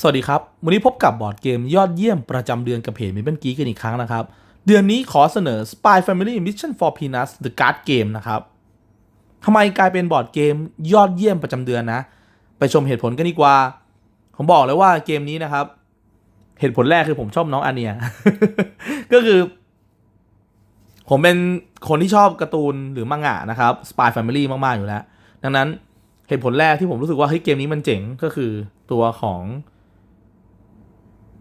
สวัสดีครับ วันนี้พบกับบอร์ดเกมยอดเยี่ยมประจำเดือนกับเพจมิเปิลกีกันอีกครั้งนะครับ เดือนนี้ขอเสนอ Spy Family Mission for Peanuts The Card Game นะครับทำไมกลายเป็นบอร์ดเกมยอดเยี่ยมประจำเดือนนะ ไปชมเหตุผลกันดีกว่า ผมบอกเลยว่าเกมนี้นะครับ เหตุผลแรกคือผมชอบน้องอาเนีย ก็คือ ผมเป็นคนที่ชอบการ์ตูนหรือมังงะนะครับ Spy Family มาก ๆ อยู่แล้ว ดังนั้นเหตุผลแรกที่ผมรู้สึกว่าเฮ้ยเกมนี้มันเจ๋งก็คือตัวของ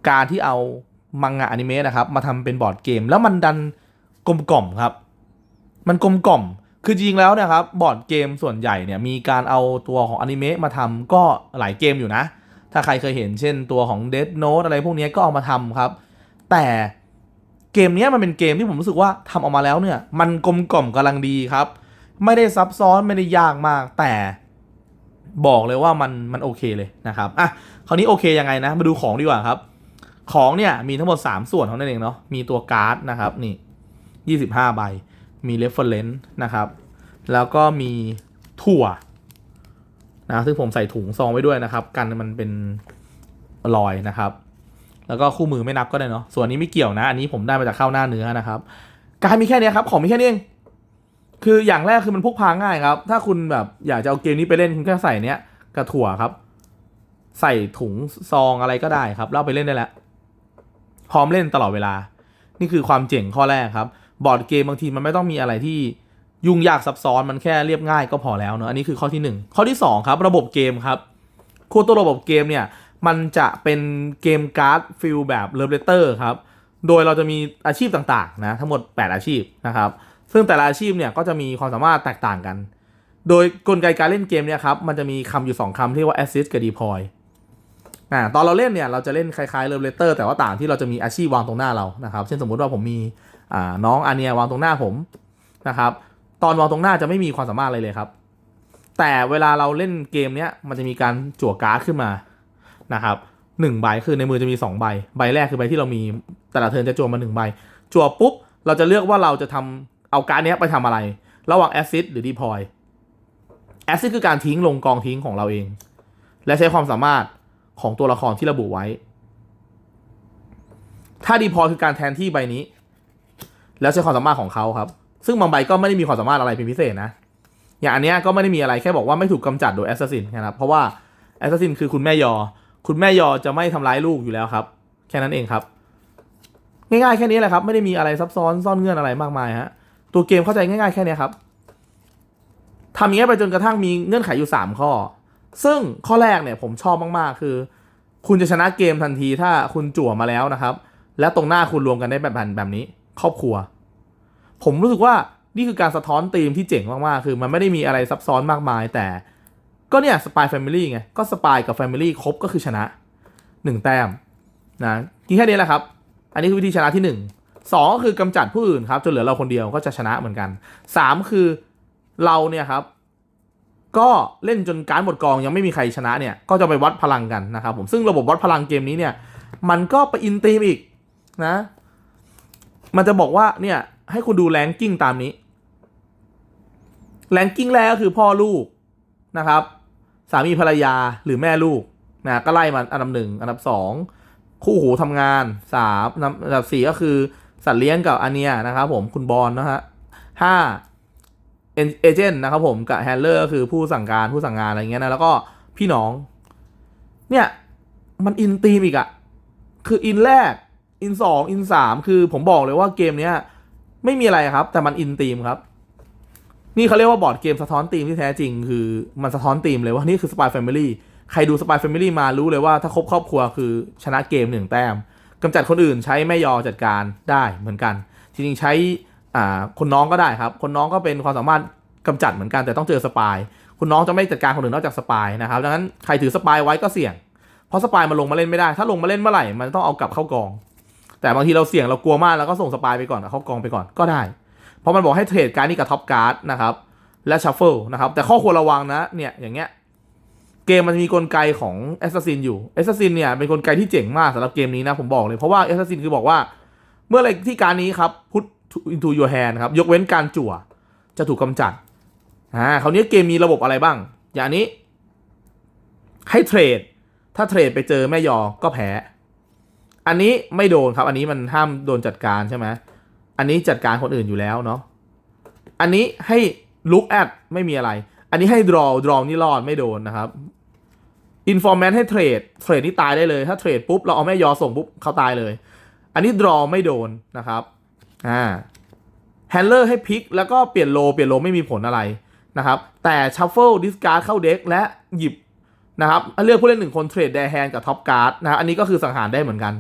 การที่เอามังงะอนิเมะนะครับ มาทำเป็นบอร์ดเกม แล้วมันดันกลมกล่อมครับ มันกลมกล่อม คือจริงแล้วเนะครับบอร์ดเกมส่วนใหญ่เนี่ยมีการเอาตัวของอนิเมะมาทำก็หลายเกมอยู่นะ ถ้าใครเคยเห็นเช่นตัวของ Dead Note อะไรพวกนี้ก็เอามาทำครับ แต่เกมนี้มันเป็นเกมที่ผมรู้สึกว่าทำออกมาแล้วเนี่ย มันกลมกล่อมกำลังดีครับ ไม่ได้ซับซ้อนไม่ได้ยากมาก แต่บอกเลยว่ามันมันโอเคเลยนะครับอะคราวนี้โอเคยังไงนะ มาดูของดีกว่าครับ ของเนี่ยมีทั้งหมด 3 ส่วนของนั่นเองเนาะมีตัวการ์ดนะครับนี่25 ใบ มี reference นะครับ แล้วก็มีถั่วนะซึ่งผมใส่ถุงซองไว้ด้วยนะครับ กันมันเป็นรอยนะครับ แล้วก็คู่มือไม่นับก็ได้เนาะส่วนนี้ไม่เกี่ยวนะ อันนี้ผมได้มาจากข้าวหน้าเนื้อนะครับ การมีแค่นี้ครับของมีแค่นี้เองคืออย่างแรกคือมันพกพาง่ายครับ ถ้าคุณแบบอยากจะเอาเกมนี้ไปเล่นคุณแค่ใส่เนี้ยกระถั่วครับ ใส่ถุงซองอะไรก็ได้ครับแล้วเอาไปเล่นได้แล้ว พร้อมเล่นตลอดเวลา นี่คือความเจ๋งข้อแรกครับ บอร์ดเกมบางทีมันไม่ต้องมีอะไรที่ยุ่งยากซับซ้อนมันแค่เรียบง่ายก็พอแล้วเนอะอันนี้คือข้อที่ 1 ข้อที่ 2 ครับ ระบบเกมครับคู่ตัวระบบเกมเนี่ยมันจะเป็นเกมการ์ดฟิลแบบเลิฟเลเตอร์ครับโดยเราจะมีอาชีพต่างๆนะทั้งหมด 8 อาชีพนะครับซึ่งแต่ละอาชีพเนี่ยก็จะมีความสามารถแตกต่างกัน โดยกลไกการเล่นเกมเนี่ยครับมันจะมีคำอยู่ 2คำที่เรียกว่า assist กับ deploy อ่าตอนเราเล่นเนี่ยเราจะเล่นคล้ายๆเริ่มเลเตอร์แต่ว่าต่างที่เราจะมีอาชีพวางตรงหน้าเรานะครับเช่นสมมุติว่าผมมีอ่าน้องอาเนียวางตรงหน้าผมนะครับตอนวางตรงหน้าจะไม่มีความสามารถอะไรเลยครับ แต่เวลาเราเล่นเกมเนี้ยมันจะมีการจั่วการ์ดขึ้นมานะครับหนึ่งใบคือในมือจะมีสองใบ ใบแรกคือใบที่เรามีแต่ละเทิร์นจะจั่วมาหนึ่งใบจั่วปุ๊บเราจะเลือกว่าเราจะทำเอาการ์ดเนี้ยไปทำอะไร ระหว่างแอซิดหรือดีพอยแอซิดคือการทิ้งลงกองทิ้งของเราเอง และใช้ความสามารถ ของตัวละครที่ระบุไว้ ถ้าดีพอคือการแทนที่ใบนี้ แล้วใช้ความสามารถของเขาครับ ซึ่งบางใบก็ไม่ได้มีความสามารถอะไรเป็นพิเศษนะ อย่างอันเนี้ยก็ไม่ได้มีอะไรแค่บอกว่าไม่ถูกกำจัดโดยแอสซัสซินนะครับ เพราะว่าแอสซัสซินคือคุณแม่ยอ คุณแม่ยอจะไม่ทำร้ายลูกอยู่แล้วครับ แค่นั้นเองครับ ง่ายๆแค่นี้แหละครับ ไม่ได้มีอะไรซับซ้อนซ่อนเงื่อนอะไรมากมายฮะ ตัวเกมเข้าใจง่ายๆแค่นี้ครับทำอย่างนี้ยไปจนกระทั่งมีเงื่อนไขอยู่สามข้อ ซึ่งข้อแรกเนี่ยผมชอบมากๆ คือ คุณจะชนะเกมทันทีถ้าคุณจั่วมาแล้วนะครับ และตรงหน้าคุณรวมกันได้แบบแบบนี้ ครอบครัว ผมรู้สึกว่านี่คือการสะท้อนธีมที่เจ๋งมากๆ คือมันไม่ได้มีอะไรซับซ้อนมากมาย แต่ ก็เนี่ยสปายแฟมิลี่ไง ก็สปายกับแฟมิลี่ครบก็คือชนะหนึ่งแต้มนะแค่นี้แหละครับ อันนี้คือวิธีชนะที่หนึ่งสองก็คือกำจัดผู้อื่นครับจนเหลือเราคนเดียวก็จะชนะเหมือนกันสามคือเราเนี่ยครับ ก็เล่นจนการหมดกองยังไม่มีใครชนะเนี่ย ก็จะไปวัดพลังกันนะครับผมซึ่งระบบวัดพลังเกมนี้เนี่ย มันก็ไปอินตีมอีกนะ มันจะบอกว่าเนี่ย ให้คุณดูแรงกิ้งตามนี้แรงกิ้งแรกก็คือพ่อลูกนะครับ สามีภรรยาหรือแม่ลูกนะก็ไล่มาอันดับหนึ่งอันดับสองคู่หูทำงานสามอันดับสี่ก็คือสัตว์เลี้ยงกับอันเนียนะครับผมคุณบอลนะฮะห้า เอเจนต์นะครับผมกับแฮนเลอร์ก็คือผู้สั่งการผู้สั่งงานอะไรเงี้ยนะแล้วก็พี่น้อง เนี่ยมันอินทีมอีกอะคืออินแรกอินสองอินสามคือผมบอกเลยว่าเกมเนี้ยไม่มีอะไรครับ แต่มันอินทีมครับ นี่เขาเรียกว่าบอร์ดเกมสะท้อนธีมที่แท้จริง คือมันสะท้อนธีมเลยว่านี่คือสปายแฟมิลี่ใครดูสปายแฟมิลี่มารู้เลยว่าถ้าครบครอบครัวคือชนะเกมหนึ่งแต้มกำจัดคนอื่นใช้แม่ยอจัดการได้เหมือนกัน จริงๆใช้ อ่าคนน้องก็ได้ครับ คนน้องก็เป็นความสามารถกำจัดเหมือนกันแต่ต้องเจอสปาย คุณน้องจะไม่จัดการคนอื่นนอกจากสปายนะครับดังนั้นใครถือสปายไว้ก็เสี่ยง เพราะสปายมันลงมาเล่นไม่ได้ ถ้าลงมาเล่นเมื่อไหร่มันต้องเอากลับเข้ากอง แต่บางทีเราเสี่ยงเรากลัวมากแล้วก็ส่งสปายไปก่อนเข้ากองไปก่อนก็ได้ เพราะมันบอกให้เทรดการดนี่กับท็อปการ์ดนะครับและชัฟเฟิลนะครับแต่ข้อควรระวังนะเนี่ยอย่างเงี้ยเกมมันมีกลไกของแอสซัสซินอยู่แอสซัสซินเนี่ยเป็นกลไกที่เจ๋งมากสำหรับเกมนี้นะผมบอกเลยเพราะว่าแอสซัสซินคือบอกว่า เมื่อไรที่การนี้ครับ put into your hand ครับ ยกเว้นการจั่วจะถูกกำจัดอ่าคราวนี้เกมมีระบบอะไรบ้าง อย่างนี้ ให้เทรด ถ้าเทรดไปเจอแม่ยอก็แพ้ อันนี้ไม่โดนครับ อันนี้มันห้ามโดนจัดการใช่ไหมอันนี้จัดการคนอื่นอยู่แล้วเนาะอันนี้ให้ look at ไม่มีอะไร อันนี้ให้ draw draw นี่รอดไม่โดนนะครับ informant ให้เทรดเทรดนี่ตายได้เลย ถ้าเทรดปุ๊บเราเอาแม่ยอส่งปุ๊บเขาตายเลย อันนี้ draw ไม่โดนนะครับ อ่า handler ให้พลิกแล้วก็เปลี่ยนโล เปลี่ยนโลไม่มีผลอะไรนะครับ แต่ shuffle discard เข้าเด็กและหยิบนะครับเลือกผู้เล่นหนึ่งคนเทรดแดแฮนกับท็อปการ์ดนะอันนี้ก็คือสังหารได้เหมือนกัน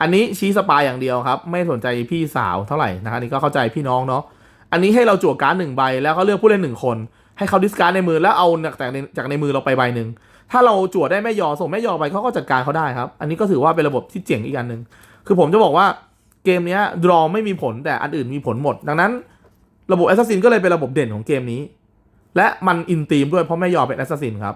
อันนี้ชี้สปายอย่างเดียวครับ ไม่สนใจพี่สาวเท่าไหร่นะครับนนี้ก็เข้าใจพี่น้องเนาะอันนี้ให้เราจั่วการ์ดหนึ่งใบแล้วก็เลือกผู้เล่นหนึ่งคน ให้เขาดิสการ์ดในมือแล้วเอาจากในจากในมือเราไปใบหนึ่งถ้าเราจั่วได้แม่ยอส่งแม่ยอไปเขาก็จัดการเขาได้ครับ อันนี้ก็ถือว่าเป็นระบบที่เจ๋งอีกอันหนึ่งคือผมจะบอกว่า เกมนี้ดรอไม่มีผลแต่อันอื่นมีผลหมด ดังนั้น ระบบแอสซัสซินก็เลยเป็นระบบเด่นของเกมนี้ และมันอินทีมด้วยเพราะแม่ยอเป็นแอสซัสซินครับ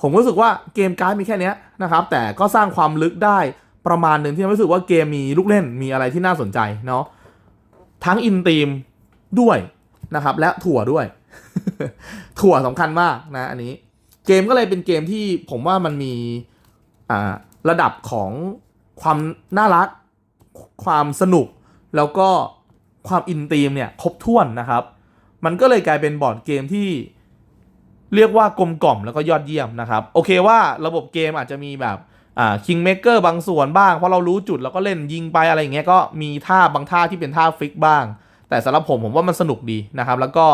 ผมรู้สึกว่าเกมการ์ดมีแค่เนี้ยนะครับ แต่ก็สร้างความลึกได้ประมาณหนึ่งที่ทำให้รู้สึกว่าเกมมีลูกเล่นมีอะไรที่น่าสนใจเนาะทั้งอินทีมด้วยนะครับ และถั่วด้วย ถั่วสำคัญมากนะ อันนี้เกมก็เลยเป็นเกมที่ผมว่ามันมีอ่าระดับของความน่ารัก ความสนุก แล้วก็ความอินทีมเนี่ยครบถ้วนนะครับ มันก็เลยกลายเป็นบอร์ดเกมที่เรียกว่ากลมกล่อมแล้วก็ยอดเยี่ยมนะครับ โอเคว่าระบบเกมอาจจะมีแบบอ่าคิงเมเกอร์บางส่วนบ้าง เพราะเรารู้จุดเราก็เล่นยิงไปอะไรอย่างเงี้ยก็มีท่าบางท่าที่เป็นท่าฟิกบ้าง แต่สำหรับผมผมว่ามันสนุกดีนะครับ แล้วก็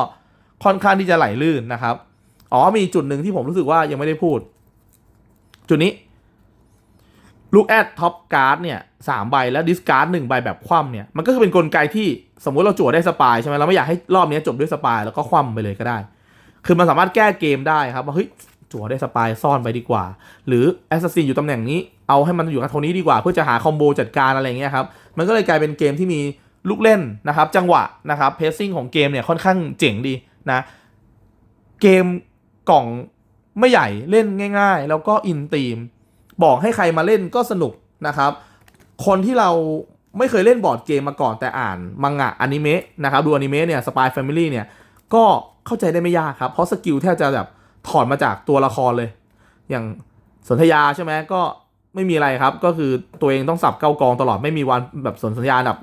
ค่อนข้างที่จะไหลลื่นนะครับ อ๋อมีจุดหนึ่งที่ผมรู้สึกว่ายังไม่ได้พูด จุดนี้ ลูกแอดท็อปการ์ดเนี่ยสามใบแล้วดิสการ์ดหนึ่งใบแบบคว่ำเนี่ยมันก็คือเป็นกลไกที่สมมุติเราจั่วได้สปายใช่ไหมเราไม่อยากให้รอบนี้จบด้วยสปายแล้วก็คว่ำไปเลยก็ได้ คือมันสามารถแก้เกมได้ครับว่าเฮ้ยจั่วได้สปายซ่อนไปดีกว่า หรือแอสซัสซินอยู่ตำแหน่งนี้เอาให้มันอยู่กับโทนี้ดีกว่า เพื่อจะหาคอมโบจัดการอะไรเงี้ยครับมันก็เลยกลายเป็นเกมที่มีลูกเล่นนะครับ จังหวะนะครับเพซซิ่งของเกมเนี่ยค่อนข้างเจ๋งดีนะเกมกล่องไม่ใหญ่เล่นง่าย ๆ แล้วก็อินทีม บอกให้ใครมาเล่นก็สนุกนะครับ คนที่เราไม่เคยเล่นบอร์ดเกมมาก่อนแต่อ่านมังงะอนิเมะนะครับดูอนิเมะเนี่ยสปายแฟมิลี่เนี่ยก็เข้าใจได้ไม่ยากครับ เพราะสกิลแทบจะแบบถอดมาจากตัวละครเลย อย่างสนธยาใช่ไหมก็ไม่มีอะไรครับ ก็คือตัวเองต้องสับเก้ากองตลอดไม่มีวันแบบสนธยาแบบ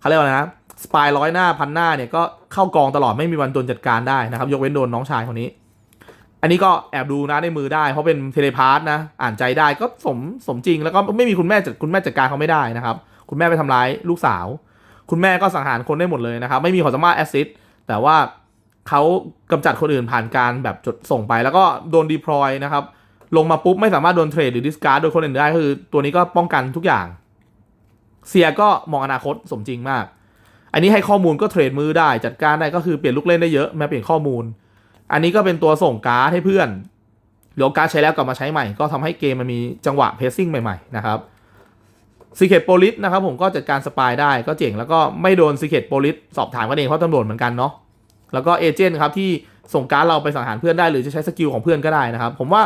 เขาเรียกว่าไรนะสปายร้อยหน้าพันหน้าเนี่ยก็เข้ากองตลอดไม่มีวันโดนจัดการได้นะครับ ยกเว้นโดนน้องชายคนนี้ อันนี้ก็แอบดูนะในมือได้ เพราะเป็นเทเลพาร์ตนะ อ่านใจได้ก็สมสมจริงแล้วก็ไม่มีคุณแม่จัดคุณแม่จัดการเขาไม่ได้นะครับ คุณแม่ไปทำร้ายลูกสาว คุณแม่ก็สังหารคนได้หมดเลยนะครับ ไม่มีความสามารถแอสซิสแต่ว่าเขากำจัดคนอื่นผ่านการแบบจดส่งไป แล้วก็โดนดีพลอยนะครับ ลงมาปุ๊บไม่สามารถโดนเทรดหรือดิสการ์ดโดยคนอื่นได้คือ ตัวนี้ก็ป้องกันทุกอย่าง เสียก็มองอนาคตสมจริงมาก อันนี้ให้ข้อมูลก็เทรดมือได้จัดการได้ก็คือเปลี่ยนลูกเล่นได้เยอะแม้เปลี่ยนข้อมูล อันนี้ก็เป็นตัวส่งการ์ดให้เพื่อนหรือเอาการ์ดใช้แล้วกลับมาใช้ใหม่ ก็ทำให้เกมมันมีจังหวะเพซซิ่งใหม่ๆนะครับซีเค t โปลิสนะครับผมก็จัดการสปายได้ก็เจ๋งแล้วก็ไม่โดนซีเค t โปลิสสอบถามกันเองเพราะตำรวจเหมือนกันเนาะแล้วก็เอเจนต์ครับที่ส่งการ์ดเราไปสังหารเพื่อนได้หรือจะใช้สกิลของเพื่อนก็ได้นะครับ ผมว่า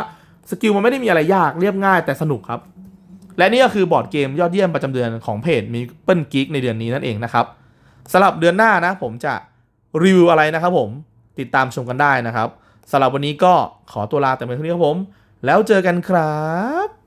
สกิลมันไม่ได้มีอะไรยากเรียบง่ายแต่สนุกครับ และนี่ก็คือบอร์ดเกมยอดเยี่ยมประจำเดือนของเพจมีเปิลกิกในเดือนนี้นั่นเองนะครับสำหรับเดือนหน้านะผมจะรีวิวอะไรนะครับผม ติดตามชมกันได้นะครับสำหรับวันนี้ก็ขอตัวลาแต่เพียงเท่านี้ครับผม แล้วเจอกันครับ